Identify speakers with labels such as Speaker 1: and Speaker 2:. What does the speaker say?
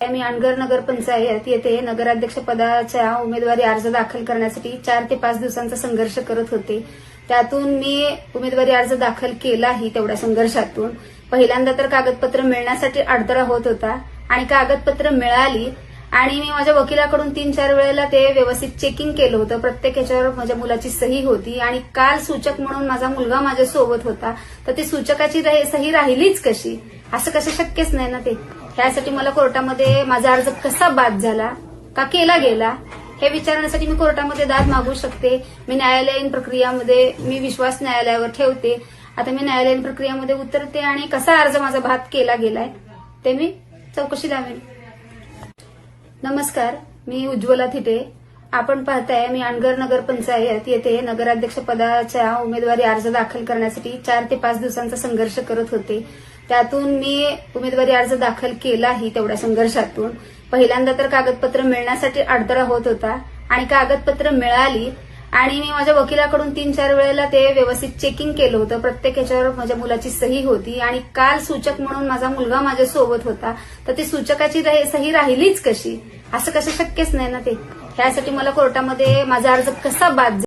Speaker 1: मी अनगर नगर पंचायत येथे नगराध्यक्ष पदाच्या उमेदवारी अर्ज दाखल करण्यासाठी चार ते पाच दिवसांचा संघर्ष करत होते. त्यातून मी उमेदवारी अर्ज दाखल केलाही तेवढ्या संघर्षातून. पहिल्यांदा तर कागदपत्र मिळण्यासाठी अडथळा होत होता आणि कागदपत्र मिळाली आणि मी माझ्या वकिलाकडून तीन चार वेळेला ते व्यवस्थित चेकिंग केलं होतं. प्रत्येक याच्यावर माझ्या मुलाची सही होती आणि काल सूचक म्हणून माझा मुलगा माझ्या सोबत होता. तर ती सूचकाची सही राहिलीच कशी? असं कसं शक्यच नाही ना ते. ह्यासाठी मला कोर्टामध्ये माझा अर्ज कसा बाद झाला का केला गेला हे विचारण्यासाठी मी कोर्टामध्ये दाद मागू शकते. मी न्यायालयीन प्रक्रियामध्ये मी विश्वास न्यायालयावर ठेवते. आता मी न्यायालयीन प्रक्रियामध्ये उतरते आणि कसा अर्ज माझा भात केला गेलाय ते मी चौकशी लावेन नमस्कार मी उज्ज्वला थिटे. आपण पाहताय मी अणगर नगर पंचायत येथे नगराध्यक्ष पदाच्या उमेदवारी अर्ज दाखल करण्यासाठी चार ते पाच दिवसांचा संघर्ष करत होते. त्यातून मी उमेदवारी अर्ज दाखल केलाही तेवढ्या संघर्षातून. पहिल्यांदा तर कागदपत्र मिळण्यासाठी अडथळा होत होता आणि कागदपत्र मिळाली आणि मी माझ्या वकिलाकडून तीन चार वेळेला ते व्यवस्थित चेकिंग केलं होतं. प्रत्येक याच्यावर माझ्या मुलाची सही होती आणि काल सूचक म्हणून माझा मुलगा माझ्या सोबत होता. तर ती सूचकाची सही राहिलीच कशी? असं कसं शक्यच नाही ना ते. त्यासाठी मला कोर्टामध्ये माझा अर्ज कसा बाद